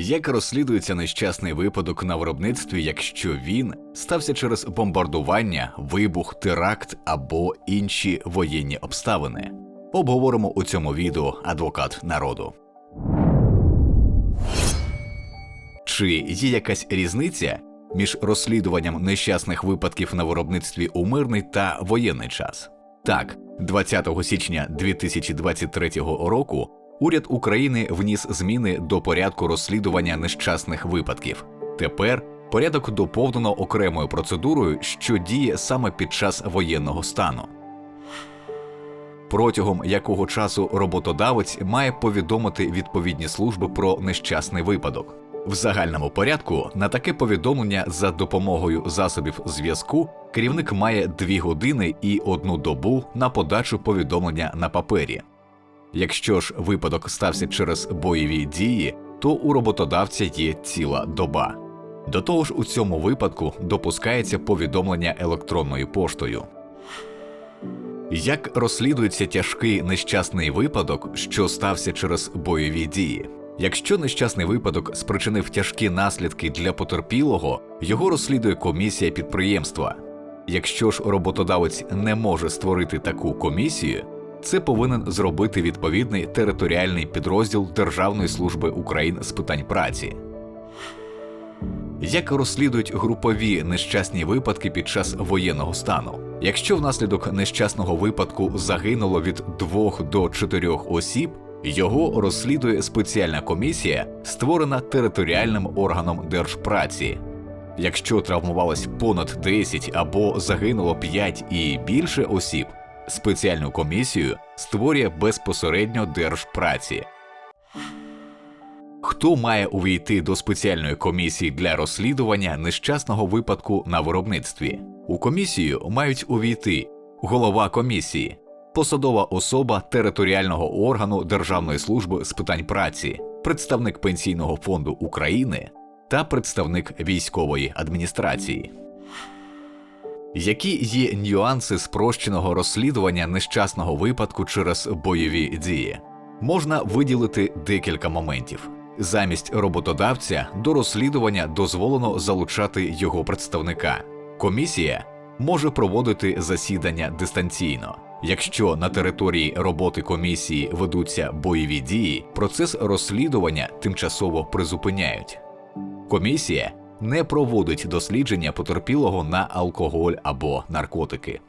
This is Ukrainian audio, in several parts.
Як розслідується нещасний випадок на виробництві, якщо він стався через бомбардування, вибух, теракт або інші воєнні обставини? Обговоримо у цьому відео адвокат народу. Чи є якась різниця між розслідуванням нещасних випадків на виробництві у мирний та воєнний час? Так, 20 січня 2023 року уряд України вніс зміни до порядку розслідування нещасних випадків. Тепер порядок доповнено окремою процедурою, що діє саме під час воєнного стану. Протягом якого часу роботодавець має повідомити відповідні служби про нещасний випадок. В загальному порядку на таке повідомлення за допомогою засобів зв'язку керівник має 2 години і одну добу на подачу повідомлення на папері. Якщо ж випадок стався через бойові дії, то у роботодавця є ціла доба. До того ж, у цьому випадку допускається повідомлення електронною поштою. Як розслідується тяжкий нещасний випадок, що стався через бойові дії? Якщо нещасний випадок спричинив тяжкі наслідки для потерпілого, його розслідує комісія підприємства. Якщо ж роботодавець не може створити таку комісію, це повинен зробити відповідний територіальний підрозділ Державної служби України з питань праці. Як розслідують групові нещасні випадки під час воєнного стану? Якщо внаслідок нещасного випадку загинуло від 2 до 4 осіб, його розслідує спеціальна комісія, створена територіальним органом держпраці. Якщо травмувалось понад 10 або загинуло 5 і більше осіб, спеціальну комісію створює безпосередньо держпраці. Хто має увійти до спеціальної комісії для розслідування нещасного випадку на виробництві? У комісію мають увійти голова комісії, посадова особа територіального органу Державної служби з питань праці, представник Пенсійного фонду України та представник військової адміністрації. Які є нюанси спрощеного розслідування нещасного випадку через бойові дії? Можна виділити декілька моментів. Замість роботодавця до розслідування дозволено залучати його представника. Комісія може проводити засідання дистанційно. Якщо на території роботи комісії ведуться бойові дії, процес розслідування тимчасово призупиняють. Комісія не проводить дослідження потерпілого на алкоголь або наркотики.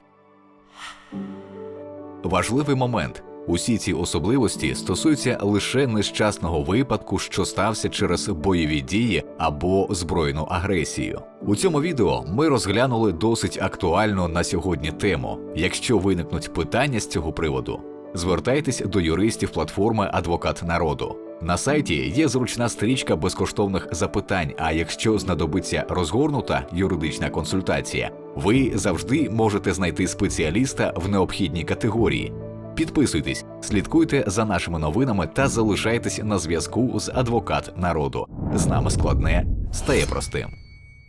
Важливий момент. Усі ці особливості стосуються лише нещасного випадку, що стався через бойові дії або збройну агресію. У цьому відео ми розглянули досить актуальну на сьогодні тему. Якщо виникнуть питання з цього приводу, звертайтесь до юристів платформи Адвокат народу. На сайті є зручна стрічка безкоштовних запитань. А якщо знадобиться розгорнута юридична консультація, ви завжди можете знайти спеціаліста в необхідній категорії. Підписуйтесь, слідкуйте за нашими новинами та залишайтесь на зв'язку з адвокат народу. З нами складне стає простим.